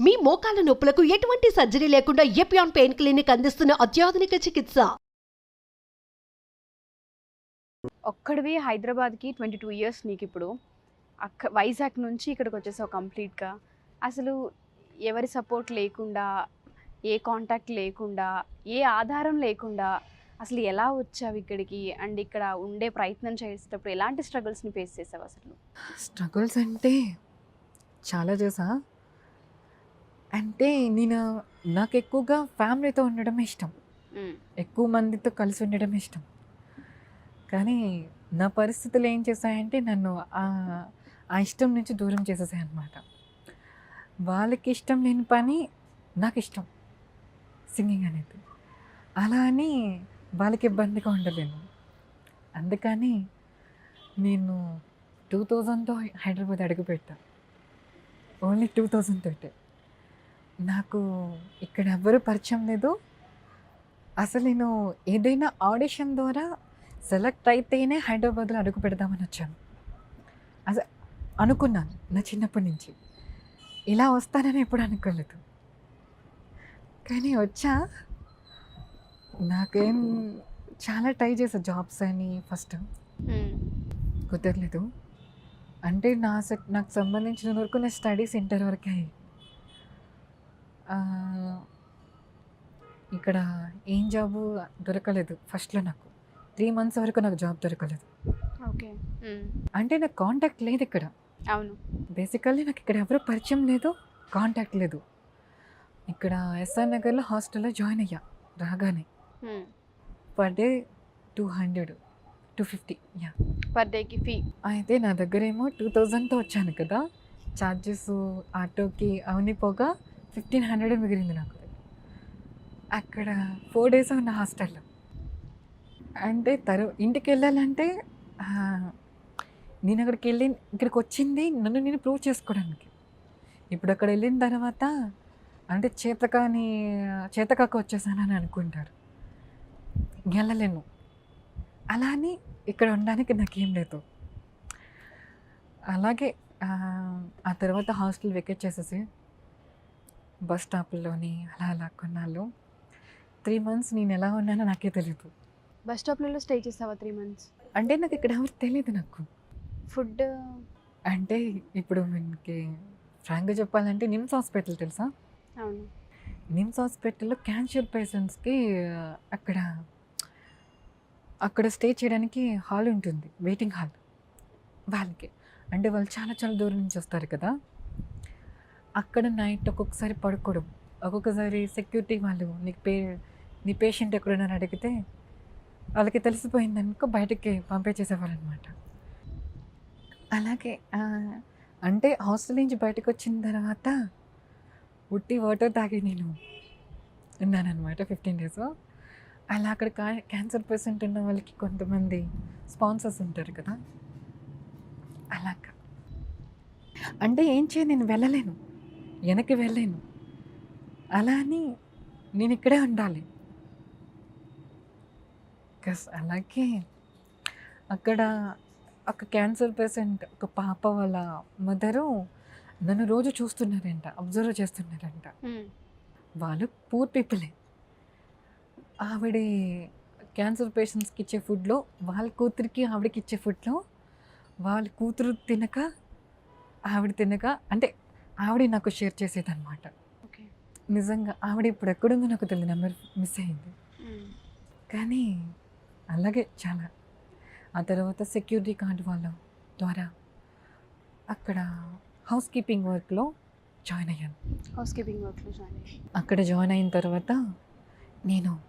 మీ మోకాల నొప్పులకు ఎటువంటి సర్జరీ లేకుండా ఎపియాన్ పెయిన్ క్లినిక్ అందిస్తున్న అత్యాధునిక చికిత్స? ఒక్కడివి హైదరాబాద్కి ట్వంటీ టూ ఇయర్స్ నీకు ఇప్పుడు అక్క వైజాగ్ నుంచి ఇక్కడికి వచ్చేసావు కంప్లీట్గా. అసలు ఎవరి సపోర్ట్ లేకుండా ఏ కాంటాక్ట్ లేకుండా ఏ ఆధారం లేకుండా అసలు ఎలా వచ్చావు ఇక్కడికి? అండ్ ఇక్కడ ఉండే ప్రయత్నం చేసేటప్పుడు ఎలాంటి స్ట్రగుల్స్ని ఫేస్ చేసావు అసలు? స్ట్రగుల్స్ అంటే చాలా చేసా. అంటే నేను నాకు ఎక్కువగా ఫ్యామిలీతో ఉండడం ఇష్టం. ఎక్కువ మందితో కలిసి ఉండడం ఇష్టం. కానీ నా పరిస్థితులు ఏం చేశాయంటే నన్ను ఆ ఆ ఇష్టం నుంచి దూరం చేసేసాయి అనమాట వాళ్ళకి ఇష్టం లేని పని నాకు ఇష్టం సింగింగ్ అనేది. అలా అని వాళ్ళకి ఇబ్బందిగా ఉండలేను. అందుకని నేను టూ థౌజండ్తో హైదరాబాద్ అడుగుపెట్టా ఓన్లీ టూ థౌజండ్ తోటే నాకు ఇక్కడ ఎవ్వరూ పరిచయం లేదు. అసలు నేను ఏదైనా ఆడిషన్ ద్వారా సెలెక్ట్ అయితేనే హైదరాబాద్లో అడుగు పెడదామని వచ్చాను. అసలు అనుకున్నాను నా చిన్నప్పటి నుంచి. ఇలా వస్తానని ఎప్పుడు అనుకోలేదు. కానీ వచ్చా. నాకేం చాలా ట్రై చేసా జాబ్స్ అని ఫస్ట్. కుదరలేదు. అంటే నా నాకు సంబంధించిన వరకు నా స్టడీస్ ఇంటర్ వరకే. అయ్యాయి. ఇక్కడ ఏం జాబు దొరకలేదు ఫస్ట్లో నాకు. త్రీ మంత్స్ వరకు నాకు జాబ్ దొరకలేదు. ఓకే. అంటే నాకు కాంటాక్ట్ లేదు ఇక్కడ. అవును. బేసికల్లీ నాకు ఇక్కడ ఎవరు పరిచయం లేదు కాంటాక్ట్ లేదు. ఇక్కడ ఎస్ఆర్ నగర్లో హాస్టల్లో జాయిన్ అయ్యా రాగానే. Per day two hundred two fifty yeah. Per డేకి ఫీ. అయితే నా దగ్గర ఏమో టూ థౌజండ్తో వచ్చాను కదా ఛార్జెస్ ఆటోకి అవన్నీ పోగా ఫిఫ్టీన్ హండ్రెడ్ మిగిలింది నాకు. అక్కడ ఫోర్ డేస్ ఉన్న హాస్టల్లో. అంటే తరు ఇంటికి వెళ్ళాలంటే నేను అక్కడికి వెళ్ళి ఇక్కడికి వచ్చింది నన్ను నేను ప్రూవ్ చేసుకోవడానికి. ఇప్పుడు అక్కడ వెళ్ళిన తర్వాత అంటే చేతకాని చేతకాక వచ్చేసానని అనుకుంటారు. వెళ్ళలేను. అలా అని ఇక్కడ ఉండడానికి నాకేం లేదు. అలాగే ఆ, ఆ తర్వాత హాస్టల్ వెకేట్ చేసేసి బస్ స్టాప్లోని అలా అలా కొన్నాళ్ళు. త్రీ మంత్స్ నేను ఎలా ఉన్నానో నాకే తెలియదు బస్ స్టాప్లలో స్టే చేసావా త్రీ మంత్స్? అంటే నాకు ఇక్కడ ఎవరు తెలియదు నాకు. ఫుడ్ అంటే ఇప్పుడు మనకి ఫ్రాంక్గా చెప్పాలంటే నిమ్స్ హాస్పిటల్ తెలుసా? అవును. నిమ్స్ హాస్పిటల్లో క్యాన్సర్ పేషెంట్స్కి అక్కడ అక్కడ స్టే చేయడానికి హాల్ ఉంటుంది వెయిటింగ్ హాల్. వాళ్ళకి. అంటే వాళ్ళు చాలా చాలా దూరం నుంచి వస్తారు కదా? అక్కడ నైట్ ఒక్కొక్కసారి పడుకోవడం ఒక్కొక్కసారి సెక్యూరిటీ వాళ్ళు నీకు పే నీ పేషెంట్ ఎక్కడున్నారని అడిగితే వాళ్ళకి తెలిసిపోయింది అనుకో బయటకి పంపించేసేవాళ్ళనమాట అలాగే అంటే హాస్టల్ నుంచి బయటకు వచ్చిన తర్వాత ఉట్టి వాటర్ తాగి నేను ఉన్నానన్నమాట ఫిఫ్టీన్ డేస్. అలా అక్కడ కా- క్యాన్సర్ పేషెంట్ ఉన్న వాళ్ళకి కొంతమంది స్పాన్సర్స్ ఉంటారు కదా. అలాగా. అంటే ఏం చేయ నేను వెళ్ళలేను. వెనక్కి వెళ్ళలేను అలా అని నేను ఇక్కడే ఉండాలి. కస్ అలాగే అక్కడ ఒక క్యాన్సర్ పేషెంట్ ఒక పాప వాళ్ళ మదరు నన్ను రోజు చూస్తున్నారంట అబ్జర్వ్ చేస్తున్నారంట. మ్మ్. వాళ్ళు పూర్ పీపులే ఆవిడ క్యాన్సర్ పేషెంట్స్కి ఇచ్చే ఫుడ్లో వాళ్ళ కూతురికి ఆవిడకి ఇచ్చే ఫుడ్లో వాళ్ళ కూతురు తినక ఆవిడ తినక అంటే ఆవిడ నాకు షేర్ చేసేదన్నమాట. ఓకే. నిజంగా ఆవిడ ఇప్పుడు ఎక్కడుందో నాకు తెలియదు నెంబర్ మిస్ అయింది. కానీ అలాగే చాలా. ఆ తర్వాత సెక్యూరిటీ కార్డు వాళ్ళ ద్వారా అక్కడ హౌస్ కీపింగ్ వర్క్లో జాయిన్ అయ్యాను. హౌస్ కీపింగ్ వర్క్లో జాయిన్ అయ్యి అక్కడ జాయిన్ అయిన తర్వాత నేను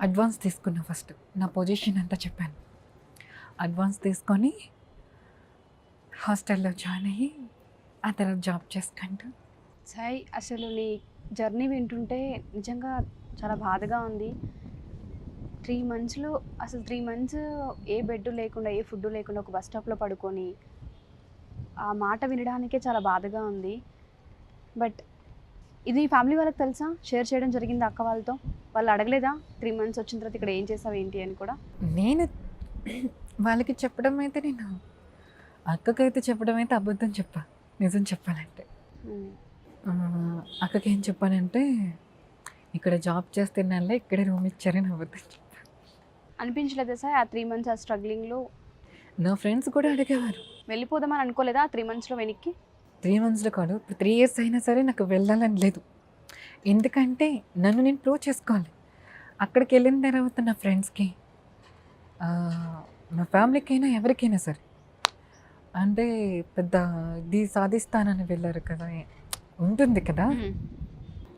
అడ్వాన్స్ తీసుకున్నా ఫస్ట్. నా పొజిషన్ అంతా చెప్పాను. అడ్వాన్స్ తీసుకొని హాస్టల్లో జాయిన్ అయ్యి ఆ తర్వాత జాబ్ చేసుకుంటూ? సాయి అసలు నీ జర్నీ వింటుంటే నిజంగా చాలా బాధగా ఉంది. త్రీ మంత్స్లో అసలు త్రీ మంత్స్ ఏ బెడ్ లేకుండా ఏ ఫుడ్ లేకుండా ఒక బస్ స్టాప్లో పడుకొని ఆ మాట వినడానికే చాలా బాధగా ఉంది. బట్ ఇది ఫ్యామిలీ వాళ్ళకి తెలుసా? షేర్ చేయడం జరిగింది అక్క వాళ్ళతో. వాళ్ళు అడగలేదా? త్రీ మంత్స్ వచ్చిన తర్వాత ఇక్కడ ఏం చేసావు ఏంటి అని కూడా? నేను వాళ్ళకి చెప్పడం అయితే నేను అక్కకైతే చెప్పడం అయితే అబద్ధం చెప్పా. నిజం చెప్పాలంటే. అక్కకి ఏం చెప్పానంటే ఇక్కడ జాబ్ చేస్తున్నానులే ఇక్కడే రూమ్ ఇచ్చారని అబద్ధం అనిపించలేదా సార్? ఆ త్రీ మంత్స్ ఆ స్ట్రగ్లింగ్లో నా ఫ్రెండ్స్ కూడా అడిగేవారు. వెళ్ళిపోదామని అనుకోలేదా ఆ త్రీ మంత్స్లో వెనక్కి? త్రీ మంత్స్లో కాదు ఇప్పుడు త్రీ ఇయర్స్ అయినా సరే నాకు వెళ్ళాలని లేదు. ఎందుకంటే నన్ను నేను ప్రూవ్ చేసుకోవాలి. అక్కడికి వెళ్ళిన తర్వాత నా ఫ్రెండ్స్కి నా ఫ్యామిలీకైనా ఎవరికైనా సరే అంటే పెద్ద ఇది సాధిస్తానని వెళ్ళారు కదా. ఉంటుంది కదా.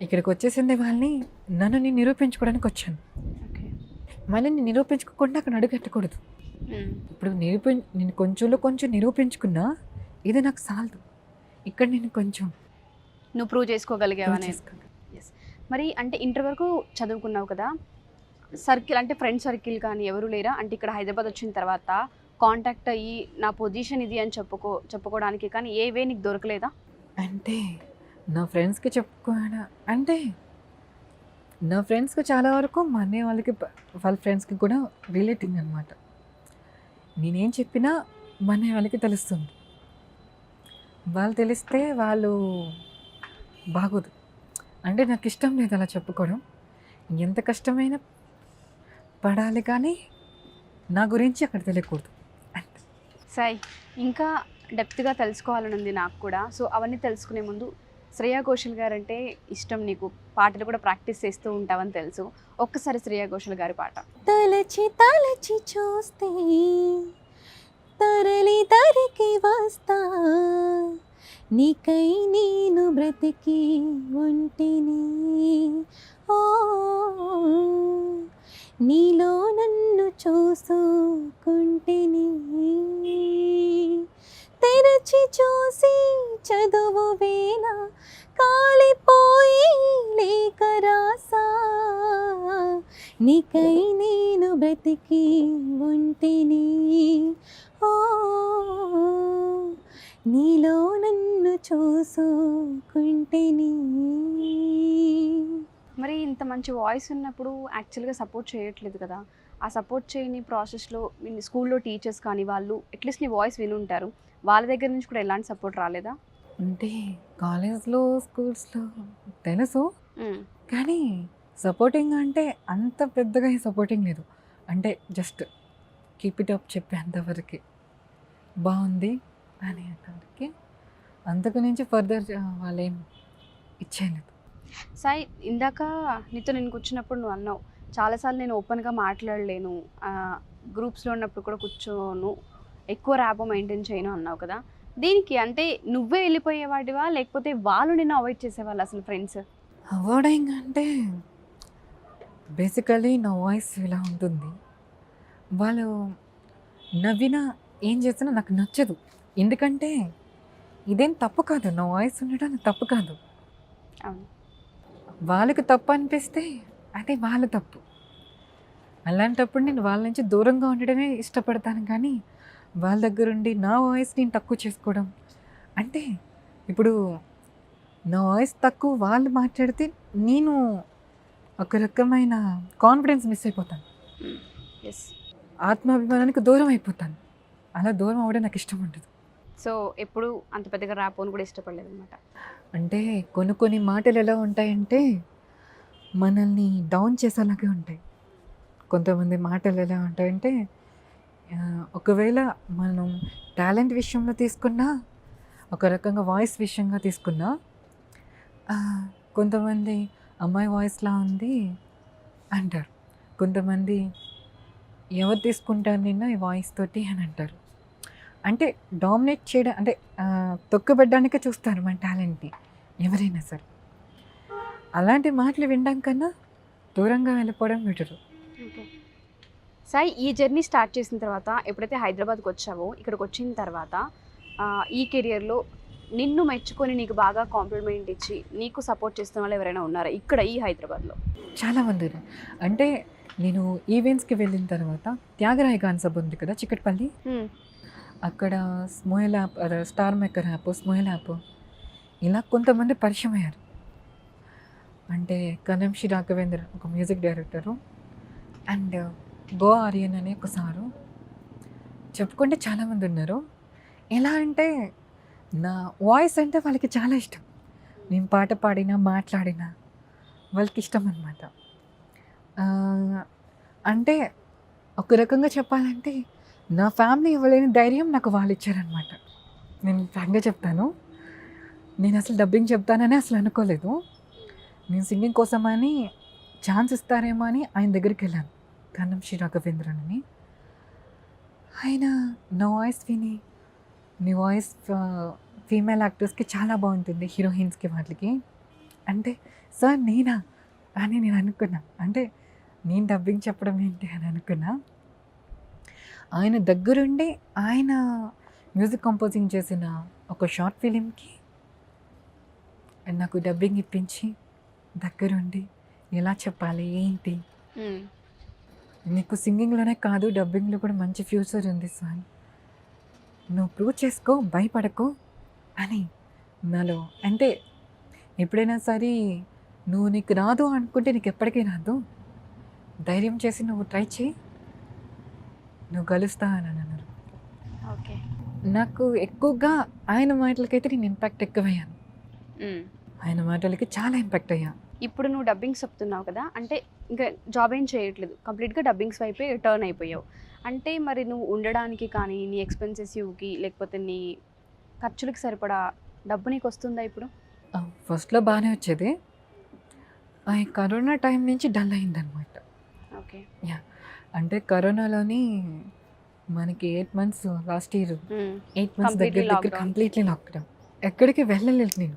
ఇక్కడికి వచ్చేసింది వాళ్ళని నన్ను నేను నిరూపించుకోవడానికి వచ్చాను. ఓకే. మళ్ళీ నేను నిరూపించుకోకుండా అక్కడ అడుగెట్టకూడదు. ఇప్పుడు నిరూపి నేను కొంచెంలో కొంచెం నిరూపించుకున్నా ఇది నాకు సాలదు ఇక్కడ నేను కొంచెం నువ్వు ప్రూవ్ చేసుకోగలిగావా. మరి అంటే ఇంటర్ వరకు చదువుకున్నావు కదా? సర్కిల్ అంటే ఫ్రెండ్ సర్కిల్ కానీ ఎవరు లేరా? అంటే ఇక్కడ హైదరాబాద్ వచ్చిన తర్వాత కాంటాక్ట్ అయ్యి నా పొజిషన్ ఇది అని చెప్పుకో చెప్పుకోవడానికి కానీ ఏ వే నీకు దొరకలేదా? అంటే నా ఫ్రెండ్స్కి చెప్పుకోవడం అంటే నా ఫ్రెండ్స్కి చాలా వరకు మా అన్నయ్య వాళ్ళకి వాళ్ళ ఫ్రెండ్స్కి కూడా రిలేటింగ్ అనమాట నేనేం చెప్పినా మా అన్నయ్య వాళ్ళకి తెలుస్తుంది. వాళ్ళు తెలిస్తే వాళ్ళు బాగోదు. అంటే నాకు ఇష్టం లేదు అలా చెప్పుకోవడం. ఎంత కష్టమైనా పడాలి కానీ నా గురించి అక్కడ తెలియకూడదు. సాయి ఇంకా డెప్త్గా తెలుసుకోవాలని ఉంది నాకు కూడా. సో అవన్నీ తెలుసుకునే ముందు శ్రేయా ఘోషల్ గారు అంటే ఇష్టం నీకు? పాటలు కూడా ప్రాక్టీస్ చేస్తూ ఉంటావని తెలుసు. ఒక్కసారి శ్రేయా ఘోషల్ గారి పాట. తలచి తలచి చూస్తే తరలి తరికి వస్తా. నీకై నేను బ్రతికి ఒంటిని ఓ నీలో నన్ను చూసుకుంటిని తెరచి చూసి చదువు వేళ కాలిపోయి లేక రాసా. నీకై నేను బ్రతికి ఉంటిని ఓ నీలో నన్ను చూసుకుంటిని మరి ఇంత మంచి వాయిస్ ఉన్నప్పుడు యాక్చువల్గా సపోర్ట్ చేయట్లేదు కదా. ఆ సపోర్ట్ చేయని ప్రాసెస్లో మీ స్కూల్లో టీచర్స్ కానీ వాళ్ళు అట్లీస్ట్ నీ వాయిస్ వినుంటారు. వాళ్ళ దగ్గర నుంచి కూడా ఎలాంటి సపోర్ట్ రాలేదా? అంటే కాలేజ్లో స్కూల్స్లో తెలుసు. కానీ సపోర్టింగ్ అంటే అంత పెద్దగా సపోర్టింగ్ లేదు. అంటే జస్ట్ కీప్ ఇట్ అప్ చెప్పేంతవరకు బాగుంది అనేంతవరకు అంతకు నుంచి ఫర్దర్ వాళ్ళు ఏం ఇచ్చేయలేదు. సాయి ఇందాక నీతో నేను కూర్చున్నప్పుడు నువ్వు అన్నావు చాలాసార్లు నేను ఓపెన్గా మాట్లాడలేను గ్రూప్స్లో ఉన్నప్పుడు కూడా కూర్చోను ఎక్కువ ర్యాపో మెయింటైన్ చేయను అన్నావు కదా. దీనికి అంటే నువ్వే వెళ్ళిపోయేవాడివా లేకపోతే వాళ్ళు నిన్ను అవాయిడ్ చేసేవాళ్ళు అసలు ఫ్రెండ్స్? అవార్డింగ్ అంటే బేసికలీ నా వాయిస్ ఇలా ఉంటుంది. వాళ్ళు నవ్వినా ఏం చేసినా నాకు నచ్చదు. ఎందుకంటే ఇదేం తప్పు కాదు నా వాయిస్ ఉండడం తప్పు కాదు. అవును. వాళ్ళకి తప్పు అనిపిస్తే అది వాళ్ళ తప్పు. అలాంటప్పుడు నేను వాళ్ళ నుంచి దూరంగా ఉండడమే ఇష్టపడతాను కానీ వాళ్ళ దగ్గర ఉండి నా వాయిస్ నేను తక్కువ చేసుకోవడం. అంటే ఇప్పుడు నా వాయిస్ తక్కువ వాళ్ళు మాట్లాడితే నేను ఒక రకమైన కాన్ఫిడెన్స్ మిస్ అయిపోతాను. ఎస్ ఆత్మాభిమానానికి దూరం అయిపోతాను. అలా దూరం అవ్వడం నాకు ఇష్టం ఉండదు. సో ఎప్పుడు అంత పెద్దగా ర్యాపోని కూడా ఇష్టపడలేదు అనమాట అంటే కొన్ని కొన్ని మాటలు ఎలా ఉంటాయంటే మనల్ని డౌన్ చేసేలాగే ఉంటాయి. కొంతమంది మాటలు ఎలా ఉంటాయంటే ఒకవేళ మనం టాలెంట్ విషయంలో తీసుకున్నా ఒక రకంగా వాయిస్ విషయంగా తీసుకున్నా కొంతమంది అమ్మాయి వాయిస్లా ఉంది అంటారు. కొంతమంది ఎవరు తీసుకుంటారు నిన్న ఈ వాయిస్ తోటి అని అంటారు. అంటే డామినేట్ చేయడం అంటే తొక్కబెట్టడానికే చూస్తారు మన టాలెంట్ని ఎవరైనా సరే. అలాంటి మాటలు వినడం కన్నా దూరంగా వెళ్ళిపోవడం బెటరు. ఓకే. సాయి ఈ జర్నీ స్టార్ట్ చేసిన తర్వాత ఎప్పుడైతే హైదరాబాద్కి వచ్చావో ఇక్కడికి వచ్చిన తర్వాత ఈ కెరియర్లో నిన్ను మెచ్చుకొని నీకు బాగా కాంప్లిమెంట్ ఇచ్చి నీకు సపోర్ట్ చేస్తున్న వాళ్ళు ఎవరైనా ఉన్నారా ఇక్కడ ఈ హైదరాబాద్లో? చాలా మంది ఉన్నారు. అంటే నేను ఈవెంట్స్కి వెళ్ళిన తర్వాత త్యాగరాయ గాన సభ ఉంది కదా చిక్కటిపల్లి? అక్కడ స్మోయల్ యాప్ అదే star maker app Smule app. ఇలా కొంతమంది పరిచయం అయ్యారు అంటే కనంషి రాఘవేంద్ర ఒక మ్యూజిక్ డైరెక్టరు. అండ్ గో ఆర్యన్ అనే ఒక సారు. చెప్పుకుంటే చాలామంది ఉన్నారు. ఎలా అంటే నా వాయిస్ అంటే వాళ్ళకి చాలా ఇష్టం. నేను పాట పాడినా మాట్లాడినా వాళ్ళకి ఇష్టం అనమాట అంటే ఒక రకంగా చెప్పాలంటే నా ఫ్యామిలీ ఇవ్వలేని ధైర్యం నాకు వాళ్ళు ఇచ్చారనమాట నేను ఫ్రాంక్గా చెప్తాను. నేను అసలు డబ్బింగ్ చెప్తానని అసలు అనుకోలేదు. నేను సింగింగ్ కోసమని ఛాన్స్ ఇస్తారేమో అని ఆయన దగ్గరికి వెళ్ళాను. కన్నం శ్రీ రాఘవేంద్రన్ అని ఆయన నా వాయిస్ విని నీ వాయిస్ ఫీమేల్ యాక్టర్స్కి చాలా బాగుంటుంది హీరోయిన్స్కి వాటికి. అంటే సార్ నేనా అని నేను అనుకున్నా. అంటే నేను డబ్బింగ్ చెప్పడం ఏంటి అని అనుకున్నా. ఆయన దగ్గరుండి ఆయన మ్యూజిక్ కంపోజింగ్ చేసిన ఒక షార్ట్ ఫిలింకి నాకు డబ్బింగ్ ఇప్పించి దగ్గరుండి ఎలా చెప్పాలి ఏంటి. నీకు సింగింగ్లోనే కాదు డబ్బింగ్లో కూడా మంచి ఫ్యూచర్ ఉంది స్వామి నువ్వు ప్రూవ్ చేసుకో భయపడకు అని నాలో అంటే ఎప్పుడైనా సరే నువ్వు నీకు రాదు అనుకుంటే నీకు ఎప్పటికీ రాదు. ధైర్యం చేసి నువ్వు ట్రై చేయి. నువ్వు గెలుస్తా అని అన్నారు. ఓకే. నాకు ఎక్కువగా ఆయన మాటలకైతే నేను ఇంపాక్ట్ ఎక్కువయ్యాను. ఆయన మాటలకి చాలా ఇంపాక్ట్ అయ్యా. ఇప్పుడు నువ్వు డబ్బింగ్స్ చెప్తున్నావు కదా అంటే ఇంకా జాబ్ ఏం చేయట్లేదు. కంప్లీట్గా డబ్బింగ్స్ వైపే టర్న్ అయిపోయావు. అంటే మరి నువ్వు ఉండడానికి కానీ నీ ఎక్స్పెన్సెసివ్కి లేకపోతే నీ ఖర్చులకి సరిపడా డబ్బు నీకు వస్తుందా ఇప్పుడు? ఫస్ట్లో బాగానే వచ్చేది. ఆ కరోనా టైం నుంచి డల్ అయిందనమాట ఓకే. అంటే కరోనాలోని మనకి eight months last year eight months దగ్గర దగ్గర. Completely lockdown. ఎక్కడికి వెళ్ళలేదు నేను.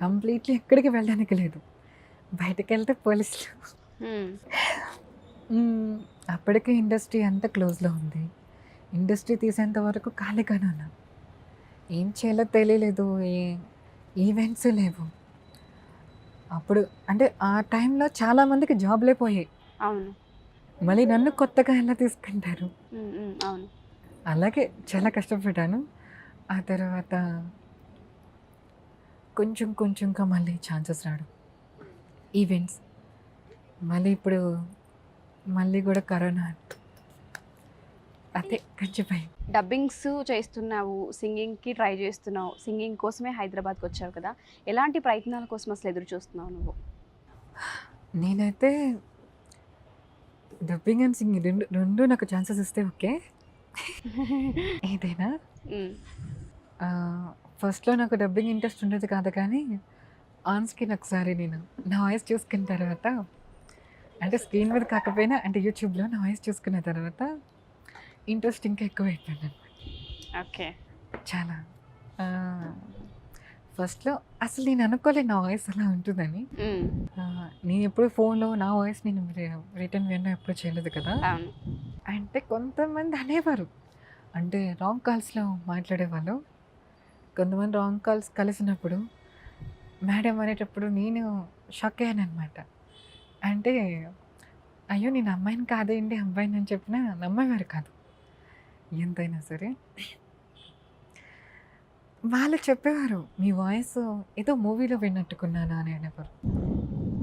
కంప్లీట్లీ ఎక్కడికి వెళ్ళడానికి లేదు. బయటకు వెళ్తే పోలీసులు. అప్పటికే ఇండస్ట్రీ అంతా క్లోజ్లో ఉంది. ఇండస్ట్రీ తీసేంత వరకు ఖాళీగానే ఉన్నా. ఏం చేయాలో తెలియలేదు. ఏ ఈవెంట్స్ లేవు. అప్పుడు అంటే ఆ టైంలో చాలామందికి జాబ్లే పోయాయి. అవును. మళ్ళీ నన్ను కొత్తగా ఎలా తీసుకుంటారు? అవును. అలాగే చాలా కష్టపడ్డాను. ఆ తర్వాత కొంచెం కొంచెంగా మళ్ళీ ఛాన్సెస్ రావడం. ఈవెంట్స్ మళ్ళీ ఇప్పుడు మళ్ళీ కూడా కరోనా. అదే భయం. డబ్బింగ్స్ చేస్తున్నావు సింగింగ్కి ట్రై చేస్తున్నావు సింగింగ్ కోసమే హైదరాబాద్కి వచ్చావు కదా? ఎలాంటి ప్రయత్నాల కోసం అసలు ఎదురు చూస్తున్నావు నువ్వు? నేనైతే డబ్బింగ్ అండ్ సింగింగ్ రెండు రెండు నాకు ఛాన్సెస్ ఇస్తే ఓకే. ఏదైనా. ఫస్ట్లో నాకు డబ్బింగ్ ఇంట్రెస్ట్ ఉండేది కాదు కానీ ఆన్ స్క్రీన్ ఒకసారి నేను నా వాయిస్ చూసుకున్న తర్వాత అంటే స్క్రీన్ మీద కాకపోయినా అంటే యూట్యూబ్లో నా వాయిస్ చూసుకున్న తర్వాత ఇంట్రెస్ట్ ఇంకా ఎక్కువ అయిపోయింది ఓకే. చాలా. ఫస్ట్లో అసలు నేను అనుకోలేదు నా వాయిస్ అలా ఉంటుందని. నేను ఎప్పుడు ఫోన్లో నా వాయిస్ నేను రిటర్న్ వినడం ఎప్పుడు చేయలేదు కదా. అంటే కొంతమంది అనేవారు. అంటే రాంగ్ కాల్స్లో మాట్లాడేవాళ్ళు కొంతమంది రాంగ్ కాల్స్ కలిసినప్పుడు మేడం అనేటప్పుడు నేను షాక్ అయ్యాను అనమాట అంటే అయ్యో నేను అమ్మాయిని కాదేంటి అబ్బాయిని అని చెప్పినా నమ్మేవారు కాదు. ఎంతైనా సరే వాళ్ళు చెప్పేవారు మీ వాయిస్ ఏదో మూవీలో విన్నట్టుకున్నానా అని అనేవారు.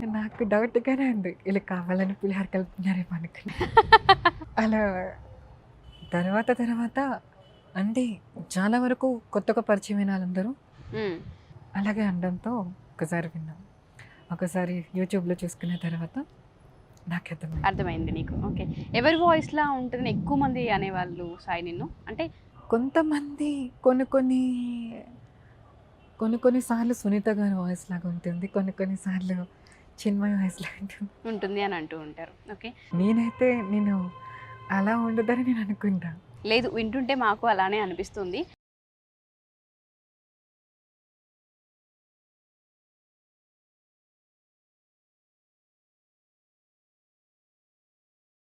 నాకు డౌట్గానే ఉంది. వీళ్ళు కావాలని పులిహార కలుపుతున్నారేమో అనుకుని. అలా తర్వాత తర్వాత అంటే చాలా వరకు కొత్తగా పరిచయమైన వాళ్ళందరూ. అలాగే అనడంతో ఒకసారి విన్నాం. ఒకసారి యూట్యూబ్లో చూసుకున్న తర్వాత నాకు అర్థమైంది. అర్థమైంది నీకు. ఓకే. ఎవరి వాయిస్లా ఉంటుందని ఎక్కువ మంది అనేవాళ్ళు సాయి నిన్ను? అంటే కొంతమంది కొన్ని కొన్ని కొన్ని కొన్ని సార్లు సునీత గారి వాయిస్ లాగా ఉంటుంది. కొన్ని కొన్ని సార్లు చిన్మయ వాయిస్ లాగా ఉంటుంది. ఉంటుంది అని అంటూ ఉంటారు. ఓకే. నేనైతే నేను అలా ఉండదని నేను అనుకుంటా. లేదు వింటుంటే మాకు అలానే అనిపిస్తుంది.